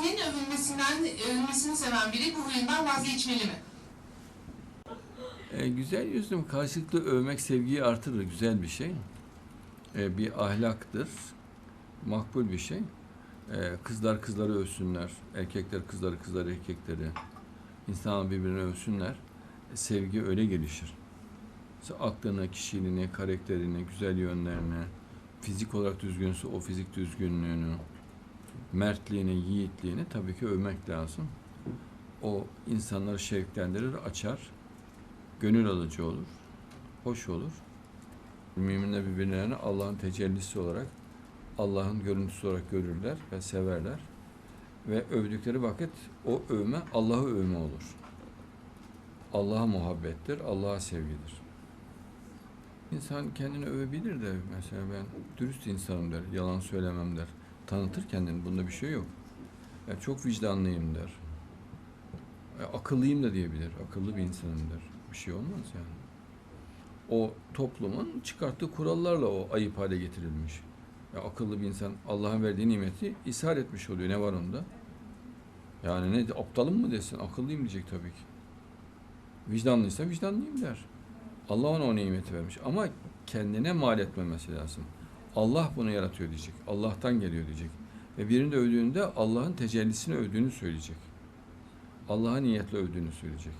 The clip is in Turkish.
kendisinden övülmesini seven biri bu huyundan vazgeçmeli mi? E, güzel yüzüm karşılıklı övmek sevgiyi artırır. Güzel bir şey. E, bir ahlaktır. Makbul bir şey. E, kızlar kızları övsünler. Erkekler kızları kızları erkekleri. İnsanlar birbirini övsünler. E, sevgi öyle gelişir. Mesela aklını, kişiliğini, karakterini, güzel yönlerini, fizik olarak düzgünse o fizik düzgünlüğünü, mertliğini, yiğitliğini tabii ki övmek lazım. O insanları şevklendirir, açar gönül alıcı olur, hoş olur. Müminler birbirlerini Allah'ın tecellisi olarak, Allah'ın görüntüsü olarak görürler ve severler. Ve övdükleri vakit o övme Allah'ı övme olur. Allah'a muhabbettir, Allah'a sevgidir. İnsan kendini övebilir de mesela ben dürüst insanım der, yalan söylemem der. Tanıtır kendini, bunda bir şey yok. Yani çok vicdanlıyım der. E, akıllıyım da diyebilir, akıllı bir insanım der. Bir şey olmaz yani. O toplumun çıkarttığı kurallarla o ayıp hale getirilmiş. Ya akıllı bir insan Allah'ın verdiği nimeti ishar etmiş oluyor. Ne var onda? Yani ne aptalım mı desin? Akıllıyım diyecek tabii ki. Vicdanlıysa vicdanlıyım der. Allah ona o nimeti vermiş. Ama kendine mal etmemesi lazım. Allah bunu yaratıyor diyecek. Allah'tan geliyor diyecek. Ve birini de övdüğünde Allah'ın tecellisini övdüğünü söyleyecek. Allah'a niyetle övdüğünü söyleyecek.